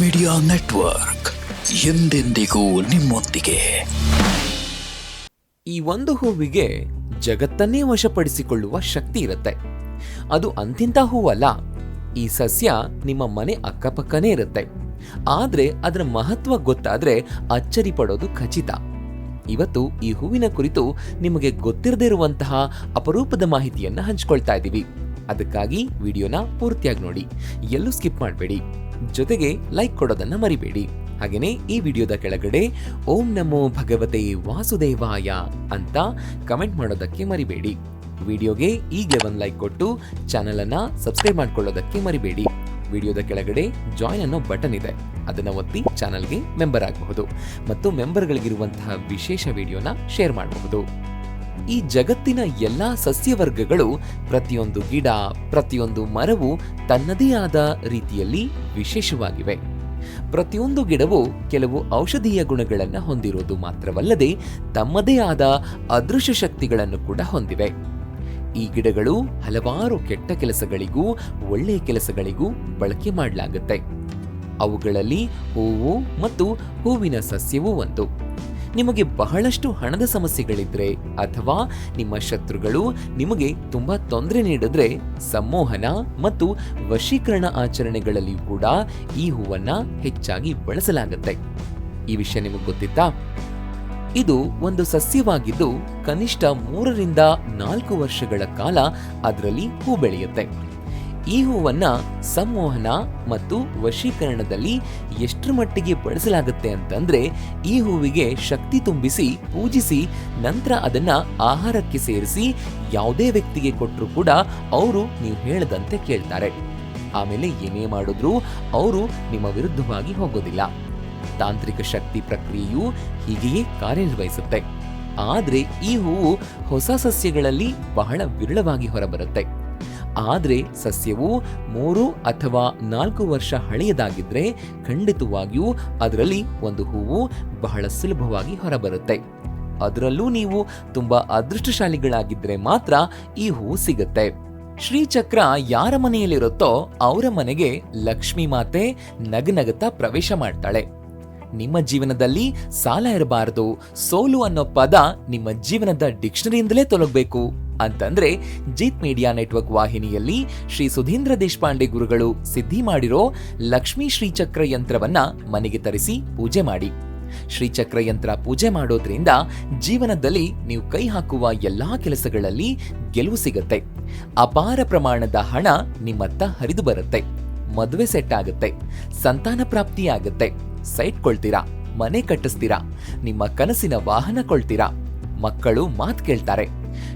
Media network ಎಂದೆಂದಿಗೂ ನಿಮ್ಮೊಂದಿಗೆ. ಈ ಒಂದು ಹೂವಿಗೆ ಜಗತ್ತನ್ನೇ ವಶಪಡಿಸಿಕೊಳ್ಳುವ ಶಕ್ತಿ ಇರುತ್ತೆ. ಅದು ಅಂತಿಂತ ಹೂವಲ್ಲ. ಈ ಸಸ್ಯ ನಿಮ್ಮ ಮನೆ ಅಕ್ಕಪಕ್ಕನೇ ಇರುತ್ತೆ. ಆದ್ರೆ ಅದರ ಮಹತ್ವ ಗೊತ್ತಾದ್ರೆ ಅಚ್ಚರಿ ಪಡೋದು ಖಚಿತ. ಇವತ್ತು ಈ ಹೂವಿನ ಕುರಿತು ನಿಮಗೆ ಗೊತ್ತಿರದೇ ಇರುವಂತಹ ಅಪರೂಪದ ಮಾಹಿತಿಯನ್ನು ಹಂಚಿಕೊಳ್ತಾ ಇದ್ದೀವಿ ಅದಕ್ಕಾಗಿ ವಿಡಿಯೋನ ಪೂರ್ತಿಯಾಗಿ ನೋಡಿ. ಎಲ್ಲೂ ಸ್ಕಿಪ್ ಮಾಡಬೇಡಿ. ಜೊತೆಗೆ ಲೈಕ್ ಕೊಡೋದನ್ನ ಮರಿಬೇಡಿ. ಹಾಗೆಯೇ ಈ ವಿಡಿಯೋದ ಕೆಳಗಡೆ ಓಂ ನಮೋ ಭಗವತೆ ವಾಸುದೇವಾಯ ಅಂತ ಕಮೆಂಟ್ ಮಾಡೋದಕ್ಕೆ ಮರಿಬೇಡಿ. ವಿಡಿಯೋಗೆ ಈಗಲೇ ಒಂದು ಲೈಕ್ ಕೊಟ್ಟು ಚಾನಲನ್ನು ಸಬ್ಸ್ಕ್ರೈಬ್ ಮಾಡ್ಕೊಳ್ಳೋದಕ್ಕೆ ಮರಿಬೇಡಿ. ವಿಡಿಯೋದ ಕೆಳಗಡೆ ಜಾಯ್ನ್ ಅನ್ನೋ ಬಟನ್ ಇದೆ. ಅದನ್ನು ಒತ್ತಿ ಚಾನಲ್ಗೆ ಮೆಂಬರ್ ಆಗಬಹುದು. ಮತ್ತು ಮೆಂಬರ್ಗಳಿಗಿರುವಂತಹ ವಿಶೇಷ ವಿಡಿಯೋನ ಶೇರ್ ಮಾಡಬಹುದು. ಈ ಜಗತ್ತಿನ ಎಲ್ಲಾ ಸಸ್ಯವರ್ಗಗಳು ಪ್ರತಿಯೊಂದು ಗಿಡ, ಪ್ರತಿಯೊಂದು ಮರವು ತನ್ನದೇ ಆದ ರೀತಿಯಲ್ಲಿ ವಿಶೇಷವಾಗಿವೆ. ಪ್ರತಿಯೊಂದು ಗಿಡವು ಕೆಲವು ಔಷಧೀಯ ಗುಣಗಳನ್ನು ಹೊಂದಿರುವುದು ಮಾತ್ರವಲ್ಲದೆ ತಮ್ಮದೇ ಆದ ಅದೃಶ್ಯ ಶಕ್ತಿಗಳನ್ನು ಕೂಡ ಹೊಂದಿವೆ. ಈ ಗಿಡಗಳು ಹಲವಾರು ಕೆಟ್ಟ ಕೆಲಸಗಳಿಗೂ ಒಳ್ಳೆಯ ಕೆಲಸಗಳಿಗೂ ಬಳಕೆ ಮಾಡಲಾಗುತ್ತೆ. ಅವುಗಳಲ್ಲಿ ಹೂವು ಮತ್ತು ಹೂವಿನ ಸಸ್ಯವೂ ಒಂದು. ನಿಮಗೆ ಬಹಳಷ್ಟು ಹಣದ ಸಮಸ್ಯೆಗಳಿದ್ರೆ ಅಥವಾ ನಿಮ್ಮ ಶತ್ರುಗಳು ನಿಮಗೆ ತುಂಬಾ ತೊಂದರೆ ನೀಡಿದ್ರೆ ಸಂಮೋಹನ ಮತ್ತು ವಶೀಕರಣ ಆಚರಣೆಗಳಲ್ಲಿಯೂ ಕೂಡ ಈ ಹೂವನ್ನ ಹೆಚ್ಚಾಗಿ ಬಳಸಲಾಗುತ್ತೆ. ಈ ವಿಷಯ ನಿಮಗೆ ಗೊತ್ತಿತ್ತಾ? ಇದು ಒಂದು ಸಸ್ಯವಾಗಿದ್ದು ಕನಿಷ್ಠ ಮೂರರಿಂದ ನಾಲ್ಕು ವರ್ಷಗಳ ಕಾಲ ಅದರಲ್ಲಿ ಹೂ ಬೆಳೆಯುತ್ತೆ. ಈ ಹೂವನ್ನು ಸಂವಹನ ಮತ್ತು ವಶೀಕರಣದಲ್ಲಿ ಎಷ್ಟರ ಮಟ್ಟಿಗೆ ಬಳಸಲಾಗುತ್ತೆ ಅಂತಂದರೆ ಈ ಹೂವಿಗೆ ಶಕ್ತಿ ತುಂಬಿಸಿ, ಪೂಜಿಸಿ, ನಂತರ ಅದನ್ನು ಆಹಾರಕ್ಕೆ ಸೇರಿಸಿ ಯಾವುದೇ ವ್ಯಕ್ತಿಗೆ ಕೊಟ್ಟರು ಕೂಡ ಅವರು ನೀವು ಹೇಳದಂತೆ ಕೇಳ್ತಾರೆ. ಆಮೇಲೆ ಏನೇ ಮಾಡಿದ್ರೂ ಅವರು ನಿಮ್ಮ ವಿರುದ್ಧವಾಗಿ ಹೋಗೋದಿಲ್ಲ. ತಾಂತ್ರಿಕ ಶಕ್ತಿ ಪ್ರಕ್ರಿಯೆಯು ಹೀಗೆಯೇ ಕಾರ್ಯನಿರ್ವಹಿಸುತ್ತೆ. ಆದರೆ ಈ ಹೂವು ಹೊಸ ಸಸ್ಯಗಳಲ್ಲಿ ಬಹಳ ವಿರಳವಾಗಿ ಹೊರಬರುತ್ತೆ. ಆದ್ರೆ ಸಸ್ಯವು ಮೂರು ಅಥವಾ ನಾಲ್ಕು ವರ್ಷ ಹಳೆಯದಾಗಿದ್ದರೆ ಖಂಡಿತವಾಗಿಯೂ ಅದರಲ್ಲಿ ಒಂದು ಹೂವು ಬಹಳ ಸುಲಭವಾಗಿ ಹೊರಬರುತ್ತೆ. ಅದರಲ್ಲೂ ನೀವು ತುಂಬಾ ಅದೃಷ್ಟಶಾಲಿಗಳಾಗಿದ್ದರೆ ಮಾತ್ರ ಈ ಹೂವು ಸಿಗುತ್ತೆ. ಶ್ರೀಚಕ್ರ ಯಾರ ಮನೆಯಲ್ಲಿರುತ್ತೋ ಅವರ ಮನೆಗೆ ಲಕ್ಷ್ಮೀ ಮಾತೆ ನಗನಗತಾ ಪ್ರವೇಶ ಮಾಡ್ತಾಳೆ. ನಿಮ್ಮ ಜೀವನದಲ್ಲಿ ಸಾಲ ಇರಬಾರದು. ಸೋಲು ಅನ್ನೋ ಪದ ನಿಮ್ಮ ಜೀವನದ ಡಿಕ್ಷನರಿಯಿಂದಲೇ ತೊಲಗಬೇಕು. ಅಂತಂದ್ರೆ ಜೀತ್ ಮೀಡಿಯಾ ನೆಟ್ವರ್ಕ್ ವಾಹಿನಿಯಲ್ಲಿ ಶ್ರೀ ಸುಧೀಂದ್ರ ದೇಶಪಾಂಡೆ ಗುರುಗಳು ಸಿದ್ಧಿ ಮಾಡಿರೋ ಲಕ್ಷ್ಮೀ ಶ್ರೀಚಕ್ರ ಯಂತ್ರವನ್ನ ಮನೆಗೆ ತರಿಸಿ ಪೂಜೆ ಮಾಡಿ. ಶ್ರೀಚಕ್ರ ಯಂತ್ರ ಪೂಜೆ ಮಾಡೋದ್ರಿಂದ ಜೀವನದಲ್ಲಿ ನೀವು ಕೈ ಹಾಕುವ ಎಲ್ಲಾ ಕೆಲಸಗಳಲ್ಲಿ ಗೆಲುವು ಸಿಗುತ್ತೆ. ಅಪಾರ ಪ್ರಮಾಣದ ಹಣ ನಿಮ್ಮತ್ತ ಹರಿದು ಬರುತ್ತೆ. ಮದುವೆ ಸೆಟ್ ಆಗುತ್ತೆ. ಸಂತಾನ ಪ್ರಾಪ್ತಿ ಆಗುತ್ತೆ. ಸೈಟ್ ಕೊಳ್ತೀರಾ? ಮನೆ ಕಟ್ಟಿಸ್ತೀರಾ? ನಿಮ್ಮ ಕನಸಿನ ವಾಹನ ಕೊಳ್ತೀರಾ? ಮಕ್ಕಳು ಮಾತ್ ಕೇಳ್ತಾರೆ.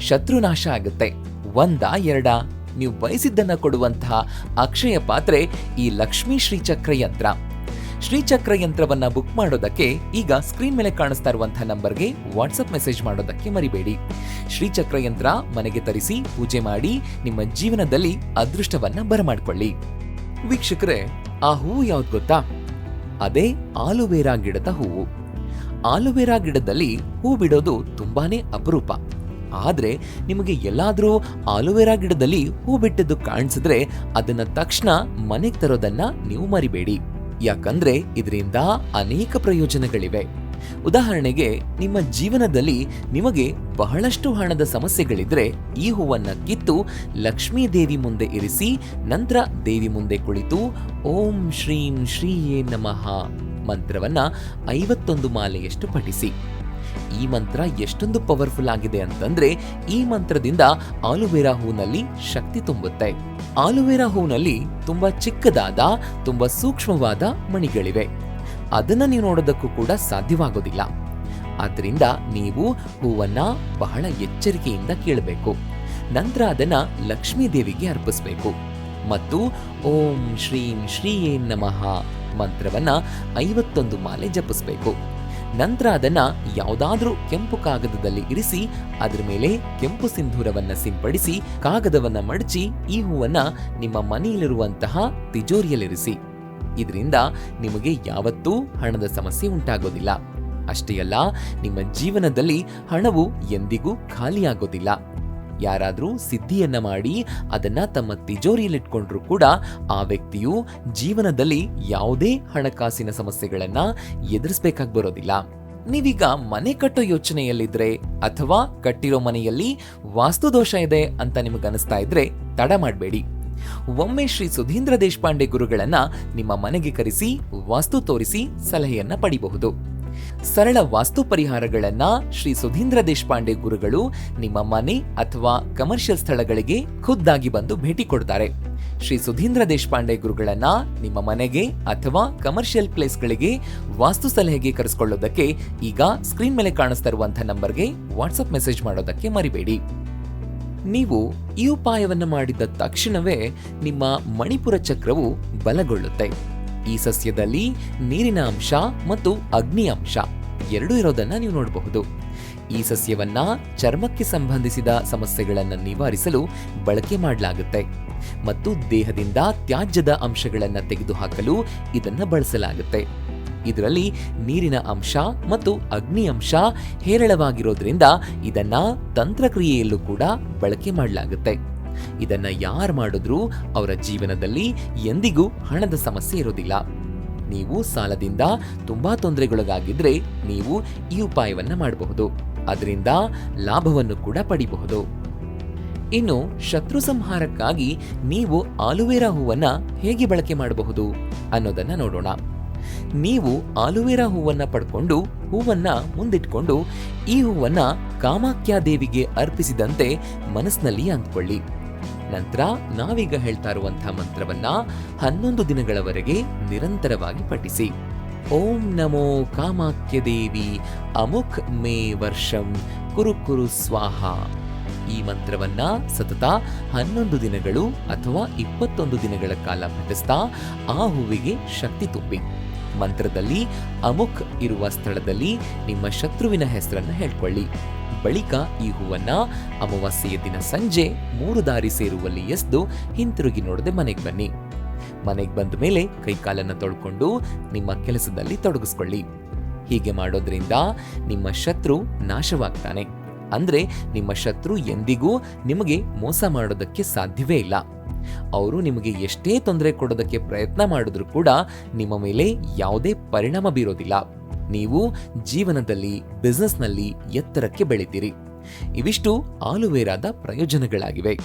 ಶತ್ರುನಾಶ ಆಗುತ್ತೆ. ಒಂದ, ಎರಡ, ನೀವು ಬಯಸಿದ್ದನ್ನ ಕೊಡುವಂತಹ ಅಕ್ಷಯ ಪಾತ್ರೆ ಈ ಲಕ್ಷ್ಮೀ ಶ್ರೀಚಕ್ರ ಯಂತ್ರ. ಶ್ರೀಚಕ್ರ ಯಂತ್ರವನ್ನ ಬುಕ್ ಮಾಡೋದಕ್ಕೆ ಈಗ ಸ್ಕ್ರೀನ್ ಮೇಲೆ ಕಾಣಿಸ್ತಾ ಇರುವಂತಹ ನಂಬರ್ಗೆ ವಾಟ್ಸಪ್ ಮೆಸೇಜ್ ಮಾಡೋದಕ್ಕೆ ಮರಿಬೇಡಿ. ಶ್ರೀಚಕ್ರ ಯಂತ್ರ ಮನೆಗೆ ತರಿಸಿ, ಪೂಜೆ ಮಾಡಿ, ನಿಮ್ಮ ಜೀವನದಲ್ಲಿ ಅದೃಷ್ಟವನ್ನ ಬರಮಾಡ್ಕೊಳ್ಳಿ. ವೀಕ್ಷಕರೇ, ಆ ಹೂವು ಯಾವ್ದು ಗೊತ್ತಾ? ಅದೇ ಆಲುವೇರಾ ಗಿಡದ ಹೂವು. ಆಲುವೇರಾ ಗಿಡದಲ್ಲಿ ಹೂ ಬಿಡೋದು ತುಂಬಾನೇ ಅಪರೂಪ. ಆದ್ರೆ ನಿಮಗೆ ಎಲ್ಲಾದರೂ ಆಲೋವೆರಾ ಗಿಡದಲ್ಲಿ ಹೂ ಬಿಟ್ಟಿದ್ದು ಕಾಣಿಸಿದ್ರೆ ಅದನ್ನ ತಕ್ಷಣ ಮನೆಗೆ ತರೋದನ್ನ ನೀವು ಮರಿಬೇಡಿ. ಯಾಕಂದ್ರೆ ಇದರಿಂದ ಅನೇಕ ಪ್ರಯೋಜನಗಳಿವೆ. ಉದಾಹರಣೆಗೆ, ನಿಮ್ಮ ಜೀವನದಲ್ಲಿ ನಿಮಗೆ ಬಹಳಷ್ಟು ಹಣದ ಸಮಸ್ಯೆಗಳಿದ್ರೆ, ಈ ಹೂವನ್ನು ಕಿತ್ತು ಲಕ್ಷ್ಮೀ ದೇವಿ ಮುಂದೆ ಇರಿಸಿ, ನಂತರ ದೇವಿ ಮುಂದೆ ಕುಳಿತು, ಓಂ ಶ್ರೀಂ ಶ್ರೀಯೇ ನಮಃ ಮಂತ್ರವನ್ನ ಐವತ್ತೊಂದು ಮಾಲೆಯಷ್ಟು ಪಠಿಸಿ. ಈ ಮಂತ್ರ ಎಷ್ಟೊಂದು ಪವರ್ಫುಲ್ ಆಗಿದೆ ಅಂತಂದ್ರೆ, ಈ ಮಂತ್ರದಿಂದ ಆಲುವೆರಾ ಹೂನಲ್ಲಿ ಶಕ್ತಿ ತುಂಬುತ್ತೆ. ಆಲುವೆರಾ ಹೂನಲ್ಲಿ ತುಂಬಾ ಚಿಕ್ಕದಾದ, ತುಂಬಾ ಸೂಕ್ಷ್ಮವಾದ ಮಣಿಗಳಿವೆ. ಅದನ್ನ ನೀವು ನೋಡೋದಕ್ಕೂ ಕೂಡ ಸಾಧ್ಯವಾಗೋದಿಲ್ಲ. ಆದ್ರಿಂದ ನೀವು ಹೂವನ್ನ ಬಹಳ ಎಚ್ಚರಿಕೆಯಿಂದ ಕೀಳಬೇಕು. ನಂತರ ಅದನ್ನ ಲಕ್ಷ್ಮೀ ದೇವಿಗೆ ಅರ್ಪಿಸಬೇಕು. ಮತ್ತು ಓಂ ಶ್ರೀಂ ಶ್ರೀಯೇ ನಮಃ ಮಂತ್ರವನ್ನ ಐವತ್ತೊಂದು ಮಾಲೆ ಜಪಿಸಬೇಕು. ನಂತರ ಅದನ್ನ ಯಾವುದಾದ್ರೂ ಕೆಂಪು ಕಾಗದದಲ್ಲಿ ಇರಿಸಿ, ಅದರ ಮೇಲೆ ಕೆಂಪು ಸಿಂಧೂರವನ್ನ ಸಿಂಪಡಿಸಿ, ಕಾಗದವನ್ನ ಮಡಚಿ, ಈ ಹೂವನ್ನ ನಿಮ್ಮ ಮನೆಯಲ್ಲಿರುವಂತಹ ತಿಜೋರಿಯಲ್ಲಿರಿಸಿ. ಇದರಿಂದ ನಿಮಗೆ ಯಾವತ್ತೂ ಹಣದ ಸಮಸ್ಯೆ ಉಂಟಾಗೋದಿಲ್ಲ. ಅಷ್ಟೇ ಅಲ್ಲ, ನಿಮ್ಮ ಜೀವನದಲ್ಲಿ ಹಣವು ಎಂದಿಗೂ ಖಾಲಿಯಾಗೋದಿಲ್ಲ. ಯಾರಾದರೂ ಸಿದ್ಧಿಯನ್ನ ಮಾಡಿ ಅದನ್ನ ತಮ್ಮ ತಿಜೋರಿಯಲ್ಲಿಟ್ಕೊಂಡ್ರೂ ಕೂಡ ಆ ವ್ಯಕ್ತಿಯು ಜೀವನದಲ್ಲಿ ಯಾವುದೇ ಹಣಕಾಸಿನ ಸಮಸ್ಯೆಗಳನ್ನ ಎದುರಿಸಬೇಕಾಗಿ ಬರೋದಿಲ್ಲ. ನೀವೀಗ ಮನೆ ಕಟ್ಟೋ ಯೋಚನೆಯಲ್ಲಿದ್ರೆ ಅಥವಾ ಕಟ್ಟಿರೋ ಮನೆಯಲ್ಲಿ ವಾಸ್ತುದೋಷ ಇದೆ ಅಂತ ನಿಮಗನಿಸ್ತಾ ಇದ್ರೆ ತಡ ಮಾಡಬೇಡಿ. ಒಮ್ಮೆ ಶ್ರೀ ಸುಧೀಂದ್ರ ದೇಶಪಾಂಡೆ ಗುರುಗಳನ್ನ ನಿಮ್ಮ ಮನೆಗೆ ಕರೆಸಿ, ವಾಸ್ತು ತೋರಿಸಿ ಸಲಹೆಯನ್ನ ಪಡಿಬಹುದು. ಸರಳ ವಾಸ್ತು ಪರಿಹಾರಗಳನ್ನ ಶ್ರೀ ಸುಧೀಂದ್ರ ದೇಶಪಾಂಡೆ ಗುರುಗಳು ನಿಮ್ಮ ಮನೆ ಅಥವಾ ಕಮರ್ಷಿಯಲ್ ಸ್ಥಳಗಳಿಗೆ ಖುದ್ದಾಗಿ ಬಂದು ಭೇಟಿ ಕೊಡ್ತಾರೆ. ಶ್ರೀ ಸುಧೀಂದ್ರ ದೇಶಪಾಂಡೆ ಗುರುಗಳನ್ನ ನಿಮ್ಮ ಮನೆಗೆ ಅಥವಾ ಕಮರ್ಷಿಯಲ್ ಪ್ಲೇಸ್ಗಳಿಗೆ ವಾಸ್ತು ಸಲಹೆಗೆ ಕರೆಸ್ಕೊಳ್ಳೋದಕ್ಕೆ ಈಗ ಸ್ಕ್ರೀನ್ ಮೇಲೆ ಕಾಣಿಸ್ತಾ ಇರುವಂತಹ ನಂಬರ್ಗೆ ವಾಟ್ಸಪ್ ಮೆಸೇಜ್ ಮಾಡೋದಕ್ಕೆ ಮರಿಬೇಡಿ. ನೀವು ಈ ಉಪಾಯವನ್ನು ಮಾಡಿದ ತಕ್ಷಣವೇ ನಿಮ್ಮ ಮಣಿಪುರ ಚಕ್ರವು ಬಲಗೊಳ್ಳುತ್ತೆ. ಈ ಸಸ್ಯದಲ್ಲಿ ನೀರಿನ ಅಂಶ ಮತ್ತು ಅಗ್ನಿ ಅಂಶ ಎರಡೂ ಇರೋದನ್ನ ನೀವು ನೋಡಬಹುದು. ಈ ಸಸ್ಯವನ್ನ ಚರ್ಮಕ್ಕೆ ಸಂಬಂಧಿಸಿದ ಸಮಸ್ಯೆಗಳನ್ನು ನಿವಾರಿಸಲು ಬಳಕೆ ಮಾಡಲಾಗುತ್ತೆ ಮತ್ತು ದೇಹದಿಂದ ತ್ಯಾಜ್ಯದ ಅಂಶಗಳನ್ನು ತೆಗೆದುಹಾಕಲು ಇದನ್ನು ಬಳಸಲಾಗುತ್ತೆ. ಇದರಲ್ಲಿ ನೀರಿನ ಅಂಶ ಮತ್ತು ಅಗ್ನಿ ಅಂಶ ಹೇರಳವಾಗಿರೋದ್ರಿಂದ ಇದನ್ನ ತಂತ್ರಕ್ರಿಯೆಯಲ್ಲೂ ಕೂಡ ಬಳಕೆ ಮಾಡಲಾಗುತ್ತೆ. ಇದನ್ನ ಯಾರು ಮಾಡಿದ್ರೂ ಅವರ ಜೀವನದಲ್ಲಿ ಎಂದಿಗೂ ಹಣದ ಸಮಸ್ಯೆ ಇರೋದಿಲ್ಲ. ನೀವು ಸಾಲದಿಂದ ತುಂಬಾ ತೊಂದರೆಗೊಳಗಾಗಿದ್ರೆ ನೀವು ಈ ಉಪಾಯವನ್ನ ಮಾಡಬಹುದು. ಅದರಿಂದ ಲಾಭವನ್ನು ಕೂಡ ಪಡಿಬಹುದು. ಇನ್ನು ಶತ್ರು ಸಂಹಾರಕ್ಕಾಗಿ ನೀವು ಆಲುವೆರಾ ಹೂವನ್ನ ಹೇಗೆ ಬಳಕೆ ಮಾಡಬಹುದು ಅನ್ನೋದನ್ನ ನೋಡೋಣ. ನೀವು ಆಲುವೆರಾ ಹೂವನ್ನ ಪಡ್ಕೊಂಡು ಹೂವನ್ನ ಮುಂದಿಟ್ಕೊಂಡು ಈ ಹೂವನ್ನ ಕಾಮಾಖ್ಯ ದೇವಿಗೆ ಅರ್ಪಿಸಿದಂತೆ ಮನಸ್ಸಿನಲ್ಲಿ ಅಂದ್ಕೊಳ್ಳಿ. ನಂತರ ನಾವೀಗ ಹೇಳ್ತಾ ಇರುವಂತಹ ಮಂತ್ರವನ್ನ ಹನ್ನೊಂದು ದಿನಗಳವರೆಗೆ ನಿರಂತರವಾಗಿ ಪಠಿಸಿ. ಓಂ ನಮೋ ಕಾಮಾಖ್ಯ ದೇವಿ ಅಮುಖ್ ಮೇ ವರ್ಷಂ ಕುರು ಕುರು ಸ್ವಾಹ. ಈ ಮಂತ್ರವನ್ನ ಸತತ ಹನ್ನೊಂದು ದಿನಗಳು ಅಥವಾ ಇಪ್ಪತ್ತೊಂದು ದಿನಗಳ ಕಾಲ ಪಠಿಸ್ತಾ ಆ ಹೂವಿಗೆ ಶಕ್ತಿ ತುಂಬಿ. ಮಂತ್ರದಲ್ಲಿ ಅಮುಖ್ ಇರುವ ಸ್ಥಳದಲ್ಲಿ ನಿಮ್ಮ ಶತ್ರುವಿನ ಹೆಸರನ್ನು ಹೇಳ್ಕೊಳ್ಳಿ. ಬಳಿಕ ಈ ಹೂವನ್ನ ಅಮಾವಾಸ್ಯೆಯ ದಿನ ಸಂಜೆ ಮೂರು ದಾರಿ ಸೇರುವಲ್ಲಿ ಎಸ್ದು ಹಿಂತಿರುಗಿ ನೋಡದೆ ಮನೆಗೆ ಬನ್ನಿ. ಮನೆಗೆ ಬಂದ ಮೇಲೆ ಕೈಕಾಲನ್ನು ತೊಳ್ಕೊಂಡು ನಿಮ್ಮ ಕೆಲಸದಲ್ಲಿ ತೊಡಗಿಸ್ಕೊಳ್ಳಿ. ಹೀಗೆ ಮಾಡೋದ್ರಿಂದ ನಿಮ್ಮ ಶತ್ರು ನಾಶವಾಗ್ತಾನೆ. ಅಂದ್ರೆ ನಿಮ್ಮ ಶತ್ರು ಎಂದಿಗೂ ನಿಮಗೆ ಮೋಸ ಮಾಡೋದಕ್ಕೆ ಸಾಧ್ಯವೇ ಇಲ್ಲ. ಅವರು ನಿಮಗೆ ಎಷ್ಟೇ ತೊಂದರೆ ಕೊಡೋದಕ್ಕೆ ಪ್ರಯತ್ನ ಮಾಡಿದ್ರೂ ಕೂಡ ನಿಮ್ಮ ಮೇಲೆ ಯಾವುದೇ ಪರಿಣಾಮ ಬೀರೋದಿಲ್ಲ. ನೀವು ಜೀವನದಲ್ಲಿ ಬಿಸ್ನೆಸ್ನಲ್ಲಿ ಎತ್ತರಕ್ಕೆ ಬೆಳಿತೀರಿ. ಇವಿಷ್ಟು ಆಲುವೇರಾದ ಪ್ರಯೋಜನಗಳಾಗಿವೆ.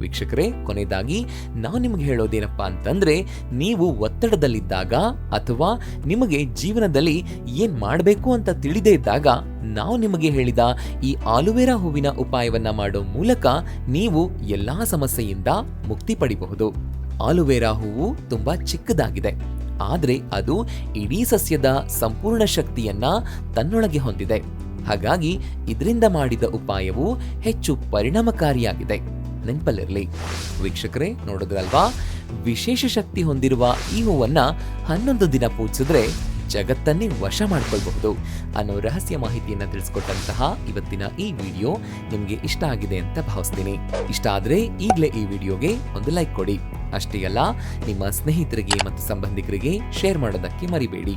ವೀಕ್ಷಕರೇ, ಕೊನೆಯದಾಗಿ ನಾವು ನಿಮಗೆ ಹೇಳೋದೇನಪ್ಪ ಅಂತಂದ್ರೆ, ನೀವು ಒತ್ತಡದಲ್ಲಿದ್ದಾಗ ಅಥವಾ ನಿಮಗೆ ಜೀವನದಲ್ಲಿ ಏನು ಮಾಡಬೇಕು ಅಂತ ತಿಳಿದೇ ಇದ್ದಾಗ, ನಾವು ನಿಮಗೆ ಹೇಳಿದ ಈ ಆಲುವೆರಾ ಹೂವಿನ ಉಪಾಯವನ್ನು ಮಾಡೋ ಮೂಲಕ ನೀವು ಎಲ್ಲ ಸಮಸ್ಯೆಯಿಂದ ಮುಕ್ತಿ ಪಡಿಬಹುದು. ಆಲುವೆರಾ ಹೂವು ತುಂಬ ಚಿಕ್ಕದಾಗಿದೆ, ಆದರೆ ಅದು ಇಡೀ ಸಸ್ಯದ ಸಂಪೂರ್ಣ ಶಕ್ತಿಯನ್ನ ತನ್ನೊಳಗೆ ಹೊಂದಿದೆ. ಹಾಗಾಗಿ, ಇದರಿಂದ ಮಾಡಿದ ಉಪಾಯವು ಹೆಚ್ಚು ಪರಿಣಾಮಕಾರಿಯಾಗಿದೆ. ನೆನಪಲ್ಲಿರಲಿ. ವೀಕ್ಷಕರೇ, ನೋಡಿದ್ರಲ್ವಾ? ವಿಶೇಷ ಶಕ್ತಿ ಹೊಂದಿರುವ ಈ ಹೂವನ್ನ ಹನ್ನೊಂದು ದಿನ ಪೂಜಿಸಿದ್ರೆ ಜಗತ್ತನ್ನೇ ವಶ ಮಾಡ್ಕೊಳ್ಬಹುದು ಅನ್ನೋ ರಹಸ್ಯ ಮಾಹಿತಿಯನ್ನು ತಿಳಿಸ್ಕೊಟ್ಟಂತಹ ಇವತ್ತಿನ ಈ ವಿಡಿಯೋ ನಿಮಗೆ ಇಷ್ಟ ಆಗಿದೆ ಅಂತ ಭಾವಿಸ್ತೀನಿ. ಇಷ್ಟ ಆದ್ರೆ ಈಗಲೇ ಈ ವಿಡಿಯೋಗೆ ಒಂದು ಲೈಕ್ ಕೊಡಿ. ಅಷ್ಟೇ ಅಲ್ಲ, ನಿಮ್ಮ ಸ್ನೇಹಿತರಿಗೆ ಮತ್ತು ಸಂಬಂಧಿಕರಿಗೆ ಶೇರ್ ಮಾಡೋದಕ್ಕೆ ಮರಿಬೇಡಿ.